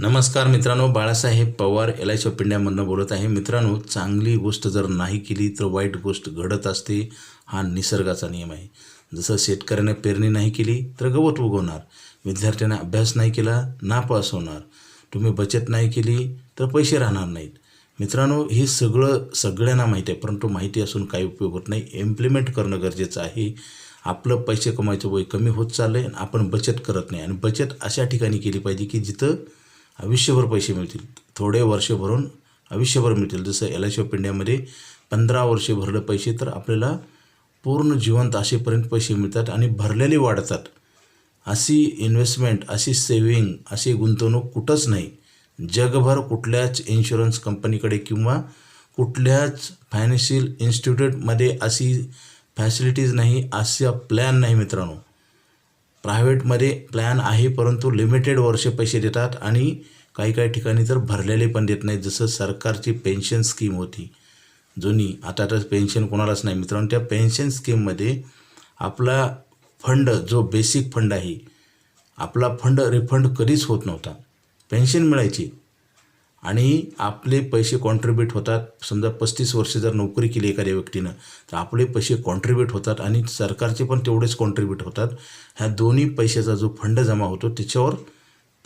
नमस्कार मित्रांनो Balasaheb Pawar L I C बोलत आहे. मित्रांनो चांगली गोष्ट जर नाही केली तर वाईट गोष्ट घडत असते हा निसर्गाचा नियम आहे. जसं शेतकऱ्याने पेरणी नाही केली तर गवत उगवणार. विद्यार्थ्यांना अभ्यास नाही केला नापास होणार तुम्ही बचत नाही केली तर पैसे राहणार नाहीत. मित्रांनो हे सगळं सगळ्यांना माहिती आहे परंतु माहिती असून काही उपयोग होत नाही. इम्प्लिमेंट करणं गरजेचं आहे. आपलं पैसे कमायचं वय कमी होत चाललं आहे आणि आपण बचत करत नाही. आणि बचत अशा ठिकाणी केली पाहिजे की जिथं आयुष्यभर पैसे मिळतील. थोडे वर्ष भरून आयुष्यभर मिळतील. जसं एल आय सी ऑफ इंडियामध्ये पंधरा वर्षे भरलं पैसे तर आपल्याला पूर्ण जिवंत असेपर्यंत पैसे मिळतात आणि भरलेले वाढतात. अशी इन्व्हेस्टमेंट अशी सेविंग अशी गुंतवणूक कुठंच नाही. जगभर कुठल्याच इन्शुरन्स कंपनीकडे किंवा कुठल्याच फायनान्शियल इन्स्टिट्यूटमध्ये अशी फॅसिलिटीज नाही असा प्लॅन नाही मित्रांनो. प्रायव्हेटमध्ये प्लॅन आहे परंतु लिमिटेड वर्ष पैसे देतात आणि काही काही ठिकाणी तर भरलेले पण देत नाहीत. जसं सरकारची पेन्शन स्कीम होती. जुनी आता तर पेन्शन कोणालाच नाही. मित्रांनो त्या पेन्शन स्कीममध्ये आपला फंड जो बेसिक फंड आहे आपला फंड रिफंड कधीच होत नव्हता. पेन्शन मिळायची. आणि आपले पैसे कॉन्ट्रीब्यूट होतात. समजा पस्तीस वर्ष जर नोकरी केली एखाद्या व्यक्तीनं तर आपले पैसे कॉन्ट्रीब्यूट होतात आणि सरकारचे पण तेवढेच कॉन्ट्रीब्यूट होतात. ह्या दोन्ही पैशाचा जो फंड जमा होतो त्याच्यावर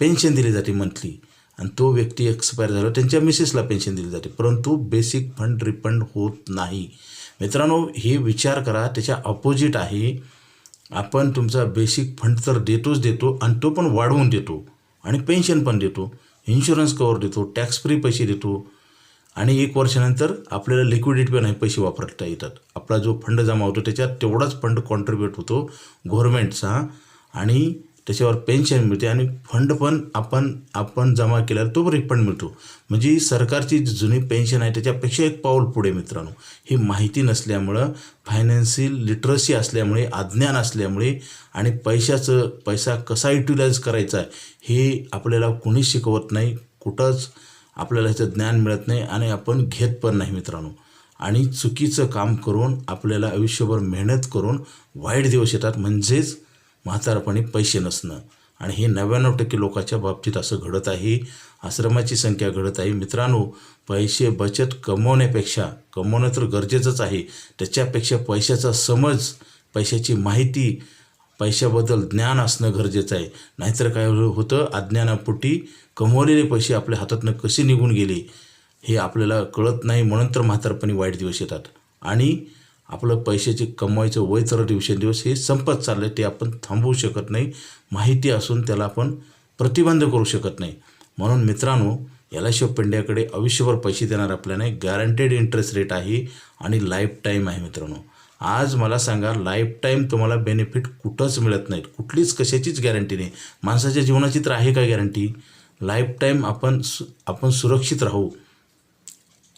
पेन्शन दिली जाते मंथली आणि तो व्यक्ती एक्सपायर झाला त्यांच्या मिसेसला पेन्शन दिली जाते. परंतु बेसिक फंड रिफंड होत नाही. मित्रांनो हे विचार करा त्याच्या अपोजिट आहे. आपण तुमचा बेसिक फंड तर देतोच देतो आणि तो पण वाढवून देतो आणि पेन्शन पण देतो. इन्शुरन्स कवर देतो टॅक्स फ्री पैसे देतो. आणि एक वर्षानंतर आपल्याला लिक्विडिटी पण पैसे वापरता येतात. आपला जो फंड जमा होतो त्याच्यात तेवढाच फंड कॉन्ट्रीब्यूट होतो. गव्हर्मेंटचा आणि त्याच्यावर पेन्शन मिळते आणि फंड पण आपण आपण जमा केल्यावर तो रिफंड मिळतो. म्हणजे सरकारची जी जुनी पेन्शन आहे त्याच्यापेक्षा एक पाऊल पुढे मित्रांनो. ही माहिती नसल्यामुळं फायनान्शियल लिटरसी असल्यामुळे अज्ञान असल्यामुळे आणि पैशाचं पैसा कसा युटिलाइज करायचा आहे हे आपल्याला कुणीच शिकवत नाही. कुठंच आपल्याला ह्याचं ज्ञान मिळत नाही आणि आपण घेत पण नाही मित्रांनो. आणि चुकीचं काम करून आपल्याला आयुष्यभर मेहनत करून वाईट दिवस येतात. म्हणजेच म्हातारपणी पैसे नसणं. आणि हे नव्याण्णव टक्के लोकांच्या बाबतीत असं घडत आहे. आश्रमाची संख्या घडत आहे. मित्रांनो पैसे बचत कमवण्यापेक्षा कमवणं तर गरजेचंच आहे. त्याच्यापेक्षा पैशाचा समज पैशाची माहिती पैशाबद्दल ज्ञान असणं गरजेचं आहे. नाहीतर काय होतं? अज्ञानापोटी कमवलेले पैसे आपल्या हातातनं कसे निघून गेले? हे आपल्याला कळत नाही. म्हणून तर म्हातारपणी वाईट दिवस येतात. आणि आपलं पैशाचे कमवायचं वय तर दिवसेंदिवस हे संपत चाललं आहे ते आपण थांबवू शकत नाही. माहिती असून त्याला आपण प्रतिबंध करू शकत नाही. म्हणून मित्रांनो एल आय पिंड्याकडे आयुष्यभर पैसे देणार आपल्याने गॅरंटेड इंटरेस्ट रेट आहे आणि लाईफ टाईम आहे मित्रांनो. आज मला सांगा लाईफ टाईम तुम्हाला बेनिफिट कुठंच मिळत नाहीत. कुठलीच कशाचीच गॅरंटी नाही. माणसाच्या जीवनाची तर आहे का गॅरंटी लाईफ टाईम आपण सु आपण सुरक्षित राहू.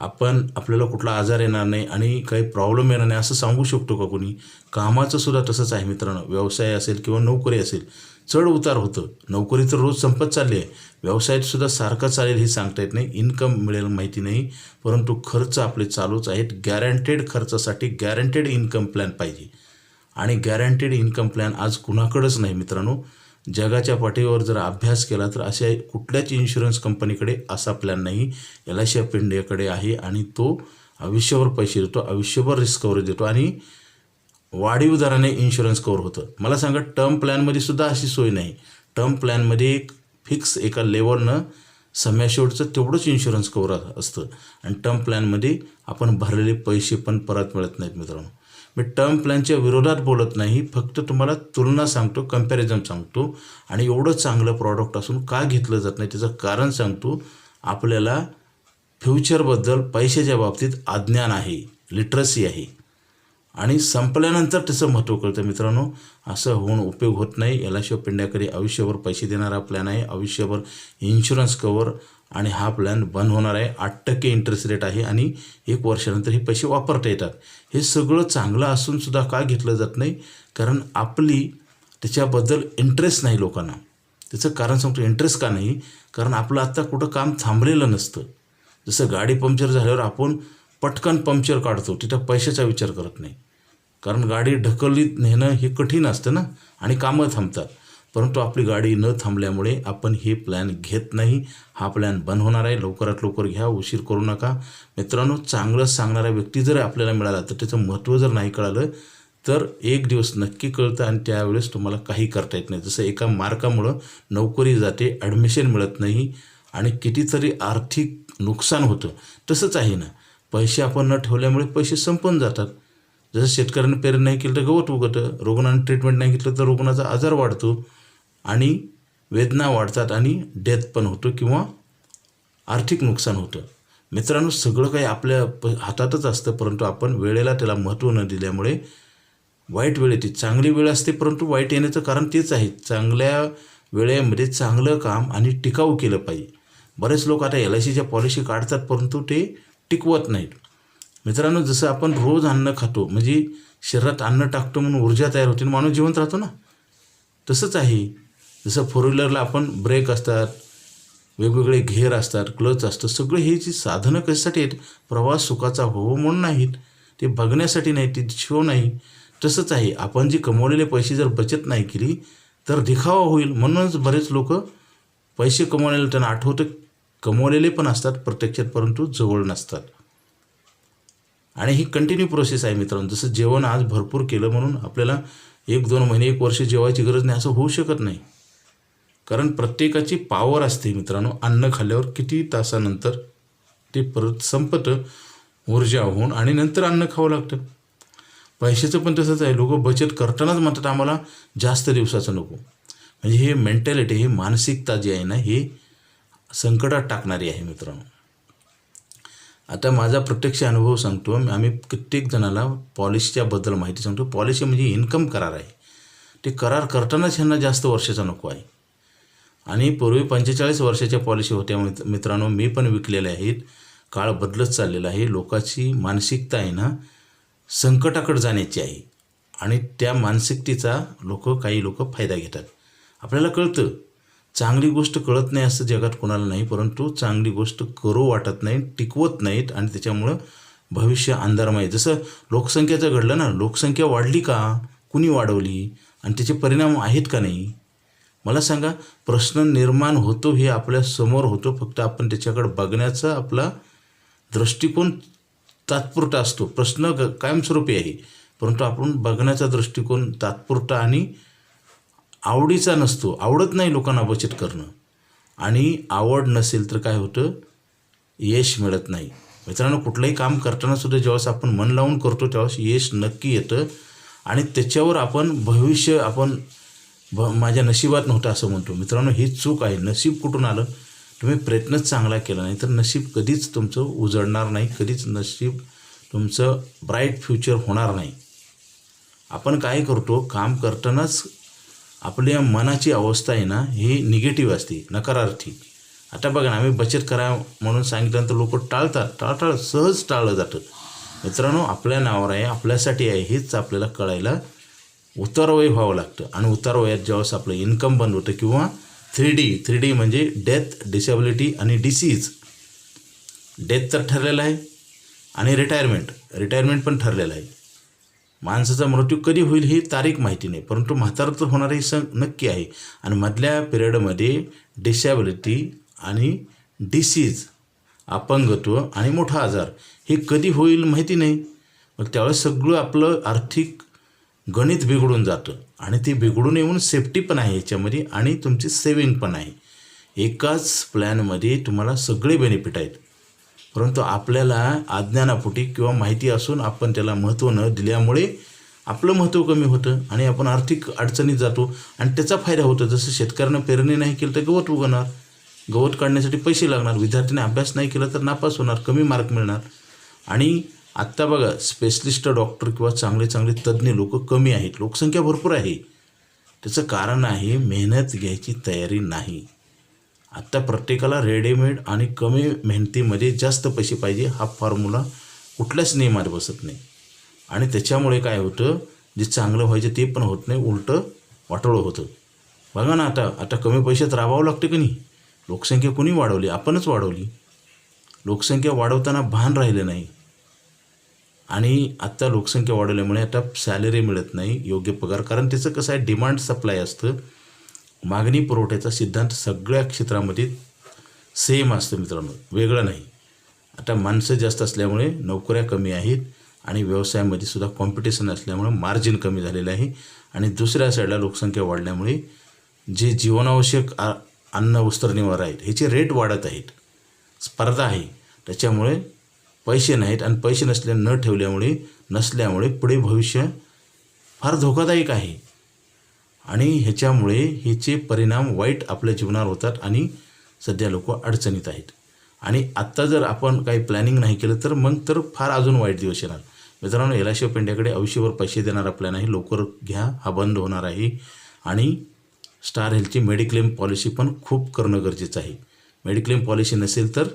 आपण आपल्याला कुठला आजार येणार नाही आणि काही प्रॉब्लेम येणार नाही असं सांगू शकतो का कोणी? कामाचं सुद्धा तसंच आहे मित्रांनो. व्यवसाय असेल किंवा नोकरी असेल चढ उतार होतं. नोकरी तर रोज संपत चालली आहे. व्यवसायात सुद्धा सारखं चालेल हे सांगता येत नाही. इन्कम मिळेल माहिती नाही. परंतु खर्च आपले चालूच आहेत. गॅरंटेड खर्चासाठी गॅरंटेड इन्कम प्लॅन पाहिजे. आणि गॅरंटेड इन्कम प्लॅन आज कुणाकडंच नाही मित्रांनो. जगाच्या पाठीवर जर अभ्यास केला तर अशा कुठल्याच इन्शुरन्स कंपनीकडे असा प्लॅन नाही. एल आय सी ऑफ इंडियाकडे आहे आणि तो आयुष्यभर पैसे देतो आयुष्यभर रिस्क कव्हरेज देतो आणि वाढीव दराने इन्शुरन्स कवर होतं. मला सांगा टर्म प्लॅनमध्ये सुद्धा अशी सोय नाही. टर्म प्लॅनमध्ये एक फिक्स एका लेवलनं सम्याशेवटचं तेवढंच इन्शुरन्स कवर असतं. आणि टर्म प्लॅनमध्ये आपण भरलेले पैसे पण परत मिळत नाहीत मित्रांनो. मी टर्म प्लॅनच्या विरोधात बोलत नाही फक्त तुम्हाला तुलना सांगतो कंपॅरिझन सांगतो. आणि एवढं चांगलं प्रॉडक्ट असून का घेतलं जात नाही त्याचं कारण सांगतो आपल्याला फ्युचरबद्दल पैशाच्या बाबतीत अज्ञान आहे लिटरसी आहे. आणि संपल्यानंतर त्याचं महत्त्व कळतं मित्रांनो असं होऊन उपयोग होत नाही. याला आय पिंड्याकडे आयुष्यभर पैसे देणारा प्लॅन आहे. आयुष्यभर इन्शुरन्स कवर आणि हा प्लॅन बंद होणार आहे. आठ टक्के इंटरेस्ट रेट आहे आणि एक वर्षानंतर हे पैसे वापरता येतात. हे सगळं चांगलं असूनसुद्धा का घेतलं जात नाही? कारण आपली त्याच्याबद्दल इंटरेस्ट नाही लोकांना. त्याचं कारण सांगतो इंटरेस्ट का नाही? कारण आपलं आत्ता कुठं काम थांबलेलं नसतं. जसं गाडी पंक्चर झाल्यावर आपण पटकन पंक्चर काढतो तिथं पैशाचा विचार करत नाही. कारण गाडी ढकलीत नेणं हे कठीण असतं ना? आणि कामं थांबतात. परंतु आपली गाडी न थांबल्यामुळे आपण हे प्लॅन घेत नाही. हा प्लॅन बंद होणार आहे. लवकरात लवकर घ्या. उशीर करू नका. मित्रांनो चांगलं सांगणारा व्यक्ती जर आपल्याला मिळाला तर त्याचं महत्त्व जर नाही कळालं तर एक दिवस नक्की कळतं आणि त्यावेळेस तुम्हाला काही करता येत नाही. जसं एका मार्कामुळं नोकरी जाते ॲडमिशन मिळत नाही आणि कितीतरी आर्थिक नुकसान होतं. तसंच आहे ना? पैसे आपण न ठेवल्यामुळे पैसे संपून जातात. जसं शेतकऱ्यांनी पेरणी नाही केलं तर गवत उगतं रुग्णांनी ट्रीटमेंट नाही घेतलं तर रुग्णाचा आजार वाढतो आणि वेदना वाढतात आणि डेथ पण होतो किंवा आर्थिक नुकसान होतं. मित्रांनो सगळं काही आपल्या प हातातच असतं परंतु आपण वेळेला त्याला महत्त्व न दिल्यामुळे वाईट वेळ येते. चांगली वेळ असते परंतु वाईट येण्याचं कारण तेच आहे. चांगल्या वेळेमध्ये चांगलं काम आणि टिकाऊ केलं पाहिजे. बरेच लोक आता एल आय सीच्या पॉलिसी काढतात परंतु ते टिकवत नाहीत. मित्रांनो जसं आपण रोज अन्न खातो म्हणजे शरीरात अन्न टाकतो म्हणून ऊर्जा तयार होते आणि माणूस जिवंत राहतो ना तसंच आहे. जसं फोर व्हीलरला आपण ब्रेक असतात वेगवेगळे घेर असतात क्लच असतं सगळे हे जी साधनं कशासाठी आहेत? प्रवास सुखाचा व्हावं म्हणून नाहीत. ते बघण्यासाठी नाही ते शो नाही. तसंच आहे आपण जे कमवलेले पैसे जर बचत नाही केली तर दिखावा होईल. म्हणूनच बरेच लोक पैसे कमवलेले त्यांना आठवतं कमवलेले पण असतात प्रत्यक्षात परंतु जवळ नसतात. आणि ही कंटिन्यू प्रोसेस आहे मित्रांनो. जसं जेवण आज भरपूर केलं म्हणून आपल्याला एक दोन महिने एक वर्ष जेवायची गरज नाही असं होऊ शकत नाही. कारण प्रत्येकाची पावर असते मित्रांनो. अन्न खाल्ल्यावर किती तासानंतर ते परत संपतं ऊर्जा होऊन आणि नंतर अन्न खावं लागतं. पैशाचं पण तसंच आहे. लोक बचत करतानाच म्हणतात आम्हाला जास्त दिवसाचं नको. म्हणजे हे मेंटॅलिटी हे मानसिकता जी आहे ना हे संकटात टाकणारी आहे मित्रांनो. आता माझा प्रत्यक्ष अनुभव सांगतो आम्ही कित्येक जणाला पॉलिसीच्याबद्दल माहिती सांगतो. पॉलिसी म्हणजे इन्कम करार आहे. ते करार करतानाच ह्यांना जास्त वर्षाचा नको आहे. आणि पूर्वी पंचेचाळीस वर्षाच्या पॉलिसी होत्या मित्रांनो मी पण विकलेल्या आहेत. काळ बदलत चाललेला आहे. लोकांची मानसिकता आहे ना संकटाकडे जाण्याची आहे. आणि त्या मानसिकतेचा लोक काही लोक फायदा घेतात. आपल्याला कळतं चांगली गोष्ट कळत नाही असं जगात कोणाला नाही परंतु चांगली गोष्ट करू वाटत नाही टिकवत नाहीत आणि त्याच्यामुळं भविष्य अंधारमय जसं लोकसंख्येचं घडलं ना लोकसंख्या वाढली का? कुणी वाढवली? आणि त्याचे परिणाम आहेत का नाही? मला सांगा प्रश्न निर्माण होतो हे आपल्यासमोर होतो फक्त आपण त्याच्याकडे बघण्याचा आपला दृष्टिकोन तात्पुरता असतो. प्रश्न ग कायमस्वरूपी आहे. परंतु आपण बघण्याचा दृष्टिकोन तात्पुरता आणि आवडीचा नसतो आवडत नाही लोकांना बचत करणं. आणि आवड नसेल तर काय होतं? यश मिळत नाही. मित्रांनो कुठलंही काम करताना सुद्धा ज्यावेळेस आपण मन लावून करतो त्यावेळेस यश नक्की येतं. आणि त्याच्यावर आपण भविष्य आपण भ माझ्या नशिबात नव्हतं असं म्हणतो. मित्रांनो ही चूक आहे. नशीब कुठून आलं? तुम्ही प्रयत्नच चांगला केला नाही तर नशीब कधीच तुमचं उजळणार नाही कधीच नशीब तुमचं ब्राईट फ्युचर होणार नाही. आपण काय करतो? काम करतानाच आपल्या मनाची अवस्था आहे ना ही निगेटिव्ह असते नकारार्थी. आता बघा ना आम्ही बचत करा म्हणून सांगितल्यानंतर लोक टाळतात टाळटाळ सहज टाळलं जातं. मित्रांनो आपल्या नावावर आहे आपल्यासाठी आहे हेच आपल्याला कळायला उतारवय व्हावं लागतं. आणि उतारवयात ज्यावेळेस आपलं इन्कम बंद होतं किंवा थ्री डी थ्री डी म्हणजे डेथ डिसेबिलिटी आणि डिसीज डेथ तर ठरलेलं आहे आणि रिटायरमेंट रिटायरमेंट पण ठरलेलं आहे. माणसाचा मृत्यू कधी होईल ही तारीख माहिती नाही परंतु म्हातारं तर होणार सं नक्की आहे. आणि मधल्या पिरियडमध्ये डिसॅबिलिटी आणि डिसीज अपंगत्व आणि मोठा आजार हे कधी होईल माहिती नाही. मग त्यावेळेस सगळं आपलं आर्थिक गणित बिघडून जातं आणि ते बिघडून येऊन सेफ्टी पण आहे याच्यामध्ये आणि तुमची सेविंग पण आहे. एकाच प्लॅनमध्ये तुम्हाला सगळे बेनिफिट आहेत. परंतु आपल्याला अज्ञानापोटी किंवा माहिती असून आपण त्याला महत्त्व न दिल्यामुळे आपलं महत्त्व कमी होतं आणि आपण आर्थिक अडचणीत जातो आणि त्याचा फायदा होतो. जसं शेतकऱ्यानं पेरणी नाही केलं तर गवत उगवणार गवत काढण्यासाठी पैसे लागणार विद्यार्थ्यांनी अभ्यास नाही केला तर नापास होणार कमी मार्क मिळणार. आणि आत्ता बघा स्पेशलिस्ट डॉक्टर किंवा चांगले चांगले तज्ज्ञ लोक कमी आहेत लोकसंख्या भरपूर आहे. त्याचं कारण आहे मेहनत घ्यायची तयारी नाही. आत्ता प्रत्येकाला रेडीमेड आणि कमी मेहनतीमध्ये जास्त पैसे पाहिजे हा फॉर्म्युला कुठल्याच नियमात बसत नाही. आणि त्याच्यामुळे काय होतं जे चांगलं व्हायचं ते पण होत नाही उलटं वाटोळं होतं. बघा ना आता आता कमी पैशात राबावं लागतं की नाही? लोकसंख्या कोणी वाढवली? आपणच वाढवली. लोकसंख्या वाढवताना भान राहिलं नाही. आणि आत्ता लोकसंख्या वाढवल्यामुळे आता सॅलरी मिळत नाही योग्य पगार कारण त्याचं कसं आहे डिमांड सप्लाय असतं. मागणी पुरवठ्याचा सिद्धांत सगळ्या क्षेत्रामध्ये सेम असतं मित्रांनो. वेगळं नाही. आता माणसं जास्त असल्यामुळे नोकऱ्या कमी आहेत आणि व्यवसायामध्ये सुद्धा कॉम्पिटिशन असल्यामुळे मार्जिन कमी झालेलं आहे. आणि दुसऱ्या साईडला लोकसंख्या वाढल्यामुळे जे जीवनावश्यक आ अन्न वस्त्र निवारा आहेत ह्याचे रेट वाढत आहेत. स्पर्धा आहे. त्याच्यामुळे पैसे नाहीत आणि पैसे नसल्या न ठेवल्यामुळे नसल्यामुळे पुढे भविष्य फार धोकादायक आहे. आणि ह्याच्यामुळे ह्याचे परिणाम वाईट आपल्या जीवनावर होतात आणि सध्या लोक अडचणीत आहेत. आणि आत्ता जर आपण काही प्लॅनिंग नाही केलं तर मग तर फार अजून वाईट दिवस येणार. मित्रांनो एलाशिव पेंड्याकडे आयुष्यभर पैसे देणारा प्लॅन आहे. लवकर घ्या हा बंद होणार आहे. आणि स्टार हेल्थची मेडिक्लेम पॉलिसी पण खूप करणं गरजेचं आहे. मेडिक्लेम पॉलिसी नसेल तर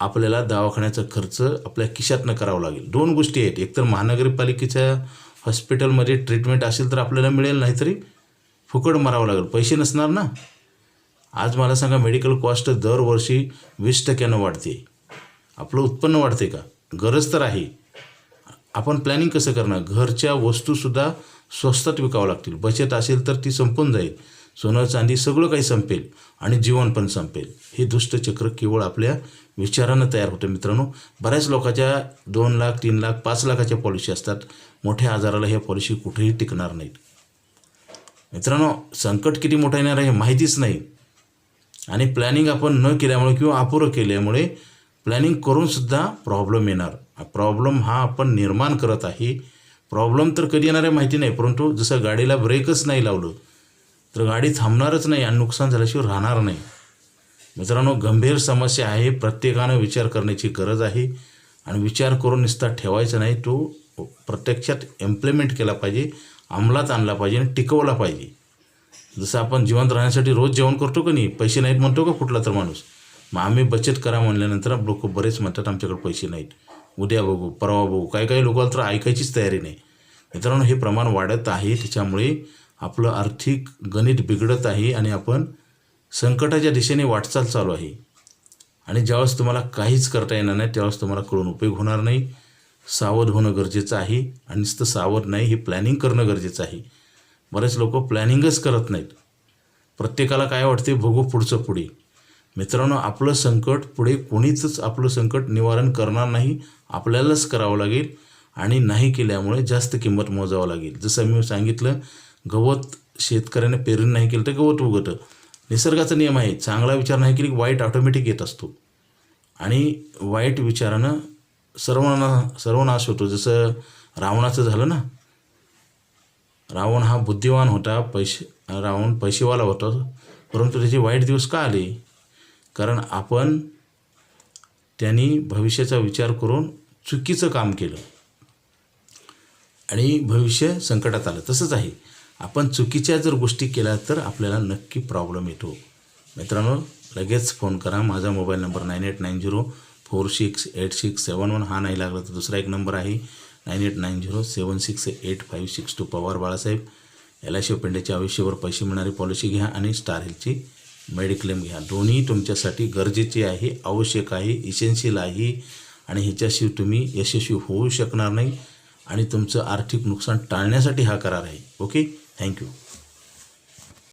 आपल्याला दवाखान्याचा खर्च आपल्या खिशातनं करावा लागेल. दोन गोष्टी आहेत. एकतर महानगरपालिकेच्या हॉस्पिटलमध्ये ट्रीटमेंट असेल तर आपल्याला मिळेल नाहीतरी फुकट मारावं लागेल. पैसे नसणार ना? आज मला सांगा मेडिकल कॉस्ट दरवर्षी वीस टक्क्यानं वाढते. आपलं उत्पन्न वाढते का? गरज तर आहे. आपण प्लॅनिंग कसं करणार? घरच्या वस्तूसुद्धा स्वस्तात विकावं लागतील. बचत असेल तर ती संपून जाईल. सोनं चांदी सगळं काही संपेल आणि जीवन पण संपेल. हे दुष्टचक्र केवळ आपल्या विचारानं तयार होतं मित्रांनो. बऱ्याच लोकांच्या दोन लाख तीन लाख पाच लाखाच्या पॉलिसी असतात. मोठ्या आजाराला ह्या पॉलिसी कुठेही टिकणार नाहीत. मित्रांनो संकट किती मोठं येणार आहे हे माहितीच नाही. आणि प्लॅनिंग आपण न केल्यामुळे किंवा अपुरं केल्यामुळे प्लॅनिंग करूनसुद्धा प्रॉब्लेम येणार. प्रॉब्लेम हा आपण निर्माण करत आहे. प्रॉब्लेम तर कधी येणार आहे माहिती नाही परंतु जसं गाडीला ब्रेकच नाही लावलं तर गाडी थांबणारच नाही आणि नुकसान झाल्याशिवाय राहणार नाही. मित्रांनो गंभीर समस्या आहे प्रत्येकानं विचार करण्याची गरज आहे आणि विचार करून निस्ता ठेवायचा नाही तो प्रत्यक्षात इम्प्लिमेंट केला पाहिजे अंमलात आणला पाहिजे आणि टिकवला पाहिजे. जसं आपण जिवंत राहण्यासाठी रोज जेवण करतो का नाही पैसे नाहीत म्हणतो का कुठला तर माणूस? मग आम्ही बचत करा म्हणल्यानंतर लोक बरेच म्हणतात आमच्याकडे पैसे नाहीत. उद्या बघू परवा बघू. काही काही लोकांना तर ऐकायचीच तयारी नाही. मित्रांनो हे प्रमाण वाढत आहे त्याच्यामुळे आपलं आर्थिक गणित बिघडत आहे आणि आपण संकटाच्या दिशेने वाटचाल चालू आहे. आणि ज्यावेळेस तुम्हाला काहीच करता येणार नाही त्यावेळेस तुम्हाला कळून उपयोग होणार नाही. सावध होणं गरजेचं आहे. आणि नुसतं सावध नाही हे प्लॅनिंग करणं गरजेचं आहे. बरेच लोक प्लॅनिंगच करत नाहीत. प्रत्येकाला काय वाटते बघू पुढचं पुढे. मित्रांनो आपलं संकट पुढे कोणीच आपलं संकट निवारण करणार नाही. आपल्यालाच करावं लागेल. आणि नाही केल्यामुळे जास्त किंमत मोजावं लागेल. जसं मी सांगितलं गवत शेतकऱ्याने पेरणी नाही केलं तर गवत उगवतं निसर्गाचा नियम आहे चांगला विचार नाही केली की वाईट ऑटोमॅटिक येत असतो. आणि वाईट विचारानं सर्वांना सर्वनाश होतो. जसं रावणाचं झालं ना रावण हा बुद्धिवान होता पैसे रावण पैसेवाला होता परंतु त्याचे वाईट दिवस का आले? कारण आपण त्यांनी भविष्याचा विचार करून चुकीचं काम केलं. आणि भविष्य संकटात आलं. तसंच आहे. आपण चुकीच्या जर गोष्टी केल्या तर आपल्याला नक्की प्रॉब्लेम येतो. मित्रांनो लगेच फोन करा. माझा mobile number nine eight nine zero four six eight six seven one हा नाही लागला तर दुसरा एक नंबर आहे. Nine eight nine zero seven six eight five six two Pawar Balasaheb L I पेंड्याच्या आयुष्यावर पैसे मिळणारी पॉलिसी घ्या आणि स्टार हेल्थची मेडिक्लेम घ्या. दोन्ही तुमच्यासाठी गरजेचे आहे आवश्यक आहे इसेन्शियल आहे आणि ह्याच्याशिवाय तुम्ही यशस्वी होऊ शकणार नाही आणि तुमचं आर्थिक नुकसान टाळण्यासाठी हा करार आहे. Okay Thank you.